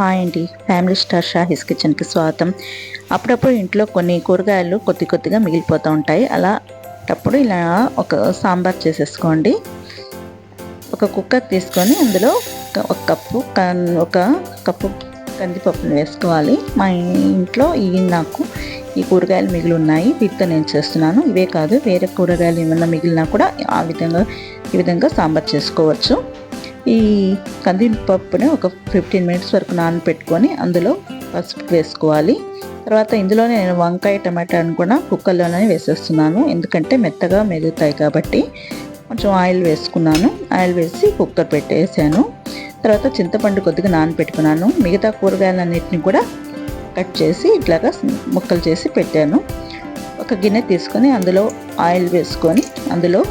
Hi అండి. Family star షాహిస్ కిచెన్కి స్వాగతం. అప్పుడప్పుడు ఇంట్లో కొన్ని కూరగాయలు కొద్ది కొద్దిగా మిగిలిపోతూ ఉంటాయి. అలా అప్పుడు ఇలా ఒక సాంబార్ చేసేసుకోండి. ఒక కుక్కర్ తీసుకొని అందులో ఒక కప్పు ఒక కప్పు కందిపప్పును వేసుకోవాలి. మా ఇంట్లో ఈ నాకు ఈ కూరగాయలు మిగిలి ఉన్నాయి వీటితో నేను చేస్తున్నాను. ఇవే కాదు వేరే కూరగాయలు ఏమైనా మిగిలినా కూడా ఆ విధంగా ఈ విధంగా సాంబార్ చేసుకోవచ్చు. ఈ కందిపప్పుని ఒక ఫిఫ్టీన్ మినిట్స్ వరకు నానబెట్టుకొని అందులో పసుపు వేసుకోవాలి. తర్వాత ఇందులోనే నేను వంకాయ టమాటాను కూడా కుక్కర్లోనే వేసేస్తున్నాను. ఎందుకంటే మెత్తగా మెదుగుతాయి కాబట్టి కొంచెం ఆయిల్ వేసుకున్నాను. ఆయిల్ వేసి కుక్కర్ పెట్టేసాను. తర్వాత చింతపండు కొద్దిగా నానబెట్టుకున్నాను మిగతా కూరగాయలన్నింటినీ కూడా కట్ చేసి ఇట్లాగా ముక్కలు చేసి పెట్టాను. ఒక గిన్నె తీసుకొని అందులో ఆయిల్ వేసుకొని అందులో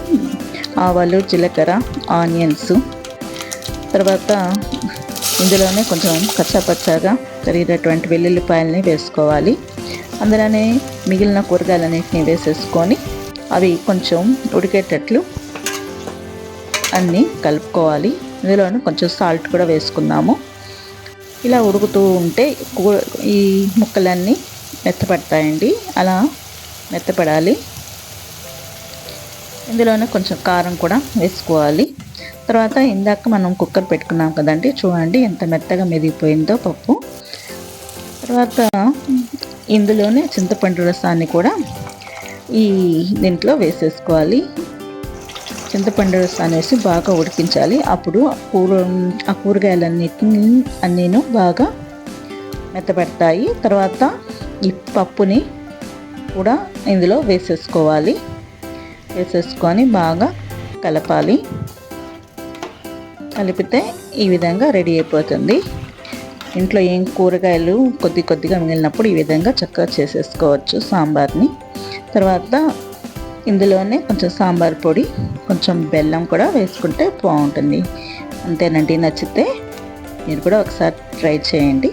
ఆవాలు జీలకర్ర ఆనియన్స్ తర్వాత ఇందులోనే కొంచెం కచ్చాపచ్చాగా తరిగినటువంటి వెల్లుల్లిపాయలని వేసుకోవాలి. అందులోనే మిగిలిన కూరగాయలన్నింటినీ వేసేసుకొని అవి కొంచెం ఉడికేటట్లు అన్నీ కలుపుకోవాలి. ఇందులోనే కొంచెం సాల్ట్ కూడా వేసుకుందాము. ఇలా ఉడుకుతూ ఉంటే ఈ ముక్కలన్నీ మెత్తపడతాయండి. అలా మెత్తపడాలి. ఇందులోనే కొంచెం కారం కూడా వేసుకోవాలి. తర్వాత ఇందాక మనం కుక్కర్ పెట్టుకున్నాం కదండి చూడండి ఎంత మెత్తగా మెదిగిపోయిందో పప్పు. తర్వాత ఇందులోనే చింతపండు రసాన్ని కూడా ఈ దీంట్లో వేసేసుకోవాలి. చింతపండు రసాన్ని వేసి బాగా ఉడికించాలి. అప్పుడు కూర ఆ కూరగాయలన్నిటిని అన్నీను బాగా మెత్తబెడతాయి. తర్వాత ఈ పప్పుని కూడా ఇందులో వేసేసుకోవాలి. వేసేసుకొని బాగా కలపాలి. కలిపితే ఈ విధంగా రెడీ అయిపోతుంది. ఇంట్లో ఏం కూరగాయలు కొద్ది కొద్దిగా మిగిలినప్పుడు ఈ విధంగా చక్కగా చేసేసుకోవచ్చు సాంబార్ని. తర్వాత ఇందులోనే కొంచెం సాంబార్ పొడి కొంచెం బెల్లం కూడా వేసుకుంటే బాగుంటుంది. అంతేనండి నచ్చితే మీరు కూడా ఒకసారి ట్రై చేయండి.